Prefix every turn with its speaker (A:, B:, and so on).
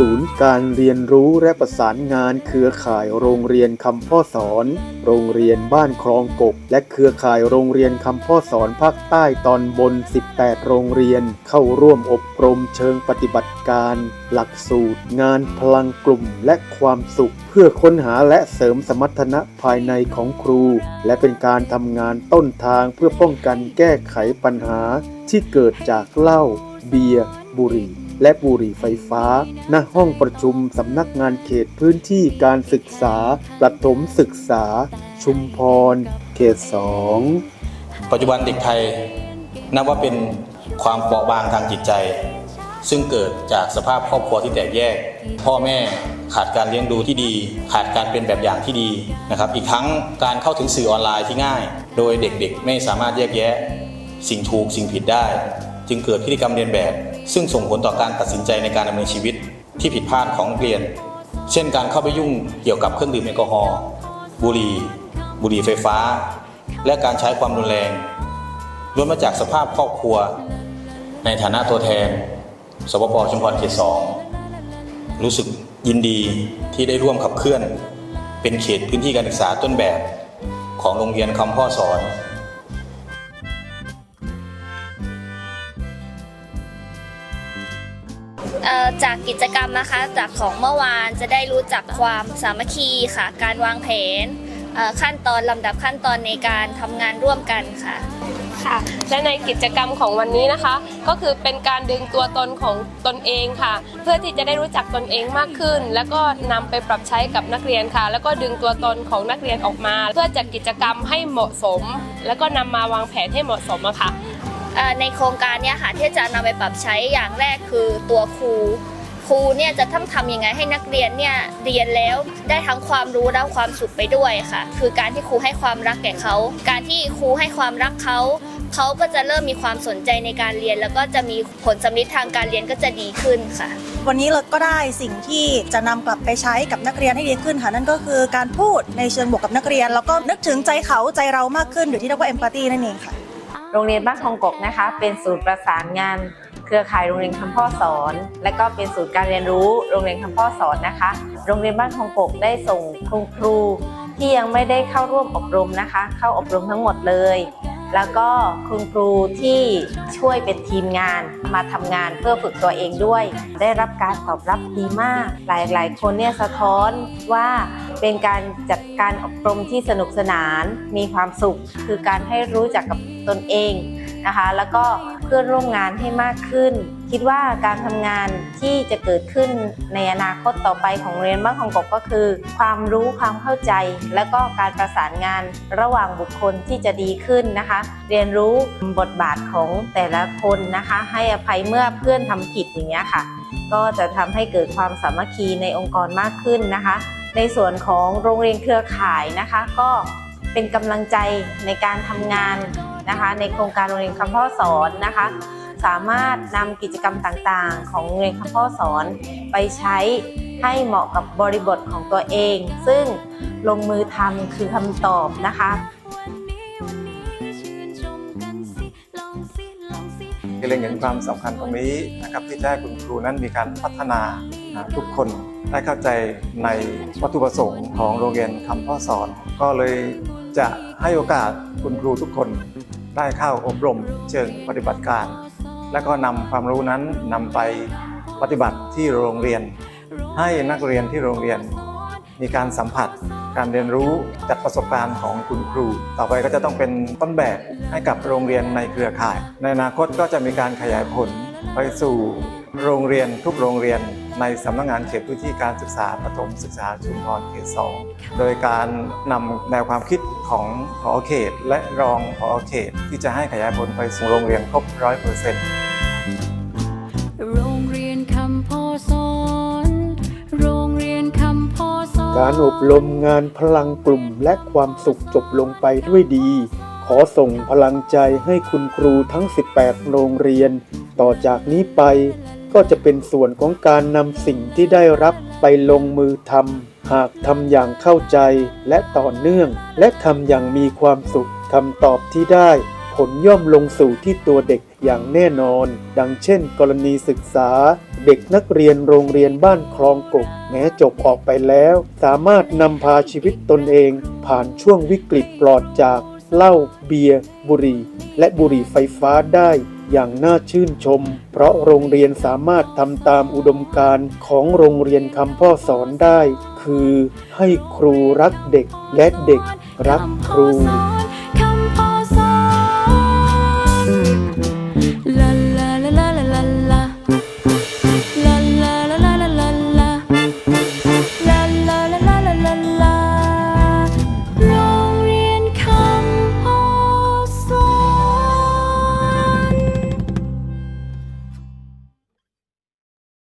A: ศูนย์การเรียนรู้และประสานงานเครือข่ายโรงเรียนคำพ่อสอน โรงเรียนบ้านคลองกบ และเครือข่ายโรงเรียนคำพ่อสอนภาคใต้ตอนบน 18 โรงเรียน เข้าร่วมอบรมเชิงปฏิบัติการ หลักสูตร งานพลังกลุ่มและความสุข เพื่อค้นหาและเสริมสมรรถนะภายในของครู และเป็นการทำงานต้นทางเพื่อป้องกันแก้ไขปัญหาที่เกิดจากเหล้าเบียร์บุหรี่ และบุหรี่ไฟฟ้า ณห้องประชุมสำนักงานเขตพื้นที่การศึกษา ประถมศึกษา ชุมพร เขตสอง
B: ปัจจุบันเด็กไทยนับว่าเป็นความเปราะบางทางจิตใจ ซึ่งเกิดจากสภาพครอบครัวที่แตกแยก พ่อแม่ขาดการเลี้ยงดูที่ดี ขาดการเป็นแบบอย่างที่ดีนะครับ อีกทั้งการเข้าถึงสื่อออนไลน์ที่ง่าย โดยเด็กๆ ไม่สามารถแยกแยะ สิ่งถูกสิ่งผิดได้ จึงเกิดพฤติกรรมเรียนแบบ ซึ่งส่งผลต่อการตัดสินใจในการดำเนินชีวิตที่ผิดพลาดของนักเรียน เช่นการเข้าไปยุ่งเกี่ยวกับเครื่องดื่มแอลกอฮอล์บุหรี่ บุหรี่ไฟฟ้า และการใช้ความรุนแรงล้วนมาจากสภาพครอบครัว ในฐานะตัวแทน สปปชุมพรเขตสองรู้สึกยินดีที่ได้ร่วมขับเคลื่อน เป็นเขตพื้นที่การศึกษาต้นแบบ ของโรงเรียนคำพ่อสอน
C: จากกิจกรรมนะคะจากของเมื่อวานจะได้รู้จักความสามัคคีค่ะ การวางแผนขั้นตอนลำดับขั้นตอนในการทำงานร่วมกันค่ะ
D: ค่ะและในกิจกรรมของวันนี้นะคะ ก็คือเป็นการดึงตัวตนของตนเองค่ะ เพื่อที่จะได้รู้จักตนเองมากขึ้น แล้วก็นำไปปรับใช้กับนักเรียนค่ะ แล้วก็ดึงตัวตนของนักเรียนออกมา เพื่อจัดกิจกรรมให้เหมาะสม แล้วก็นำมาวางแผนให้เหมาะสมอะค่ะ
C: เอ่อ ในโครงการเนี้ยค่ะที่จะนำไปปรับใช้อย่างแรกคือตัวครูครูเนี่ยจะต้องทำยังไงให้นักเรียนเนี่ยเรียนแล้วได้ทั้งความรู้และความสุขไปด้วยค่ะ คือการที่ครูให้ความรักแก่เขา การที่ครูให้ความรักเขาเขาก็จะเริ่มมีความสนใจในการเรียน แล้วก็จะมีผลสำลิดทางการเรียนก็จะดีขึ้นค่ะ
E: วันนี้เราก็ได้สิ่งที่จะนำกลับไปใช้กับนักเรียนให้ดีขึ้นค่ะนั่นก็คือการพูดในเชิงบวกกับนักเรียน แล้วก็นึกถึงใจเขาใจเรามากขึ้นหรือที่เรียกว่าเอมพัตตีนั่นเองค่ะ
F: โรงเรียนบ้านคองกกนะคะ เป็นศูนย์ประสานงาน เครือข่ายโรงเรียนคำพ่อสอน และก็เป็นศูนย์การเรียนรู้โรงเรียนคำพ่อสอนนะคะ โรงเรียนบ้านคองกกได้ส่งครูครูที่ยังไม่ได้เข้าร่วมอบรมนะคะ เข้าอบรมทั้งหมดเลย แล้วก็คุณครูที่ช่วยเป็นทีมงานมาทำงานเพื่อฝึกตัวเองด้วย ได้รับการตอบรับดีมาก หลายๆ คนเนี่ยสะท้อนว่าเป็นการจัดการอบรมที่สนุกสนาน มีความสุข คือการให้รู้จักกับตนเอง นะคะ แล้วก็เพื่อนร่วมงานให้มากขึ้น คิดว่าการทำงานที่จะเกิดขึ้นในอนาคตต่อไปของเรียนบ้านของกบก็คือ ความรู้ความเข้าใจ และก็การประสานงานระหว่างบุคคลที่จะดีขึ้นนะคะ เรียนรู้บทบาทของแต่ละคนนะคะ ให้อภัยเมื่อเพื่อนทำผิดอย่างเงี้ยค่ะ ก็จะทำให้เกิดความสามัคคีในองค์กรมากขึ้นนะคะ ในส่วนของโรงเรียนเครือข่ายนะคะ ก็เป็นกำลังใจในการทำงาน นะคะ ในโครงการโรงเรียนคำพ่อสอนนะคะ สามารถนำกิจกรรมต่างๆ ของโรงเรียนคำพ่อสอน ไปใช้ให้เหมาะกับบริบทของตัวเอง ซึ่งลงมือทำคือคำตอบนะคะ
G: เล็งเห็นความสำคัญตรงนี้นะครับที่จะให้คุณครูนั้นมีการพัฒนาอ่าทุกคนได้เข้าใจในวัตถุประสงค์ของโรงเรียนคำพ่อสอน ก็เลยจะให้โอกาสคุณครูทุกคน ได้เข้าอบรมเชิงปฏิบัติการ และก็นำความรู้นั้นนำไปปฏิบัติที่โรงเรียน ให้นักเรียนที่โรงเรียน มีการสัมผัส การเรียนรู้จากประสบการณ์ของคุณครู ต่อไปก็จะต้องเป็นต้นแบบให้กับโรงเรียนในเครือข่าย ในอนาคตก็จะมีการขยายผลไปสู่โรงเรียนทุกโรงเรียน ในสำนักงานเขตพื้นที่การศึกษาประถมศึกษาชุมพรเขต2โดยการนำแนวความคิดของผอเขต และรองผอเขต ที่จะให้ขยายผลไปสู่โรงเรียนครบร้อยเปอร์เซ็นต์
H: โรงเรียนคำพ่อสอนโรงเรียนคำพ่อสอน
A: การอบรมงานพลังกลุ่มและความสุขจบลงไปด้วยดี ขอส่งพลังใจให้คุณครูทั้ง 18 โรงเรียน ต่อจากนี้ไป ก็จะเป็นส่วนของการนำสิ่งที่ได้รับไปลงมือทำหากทำอย่างเข้าใจและต่อเนื่อง และทำอย่างมีความสุขคำตอบที่ได้ ผลย่อมลงสู่ที่ตัวเด็กอย่างแน่นอน ดังเช่น กรณีศึกษา เด็กนักเรียนโรงเรียนบ้านคลองกกแม้จบออกไปแล้ว สามารถนำพาชีวิตตนเอง ผ่านช่วงวิกฤตปลอดจากเหล้าเบียร์บุหรี่ และบุหรี่ไฟฟ้าได้ อย่างน่าชื่นชม เพราะโรงเรียนสามารถทำตามอุดมการณ์ของโรงเรียนคำพ่อสอนได้ คือให้ครูรักเด็กและเด็กรักครู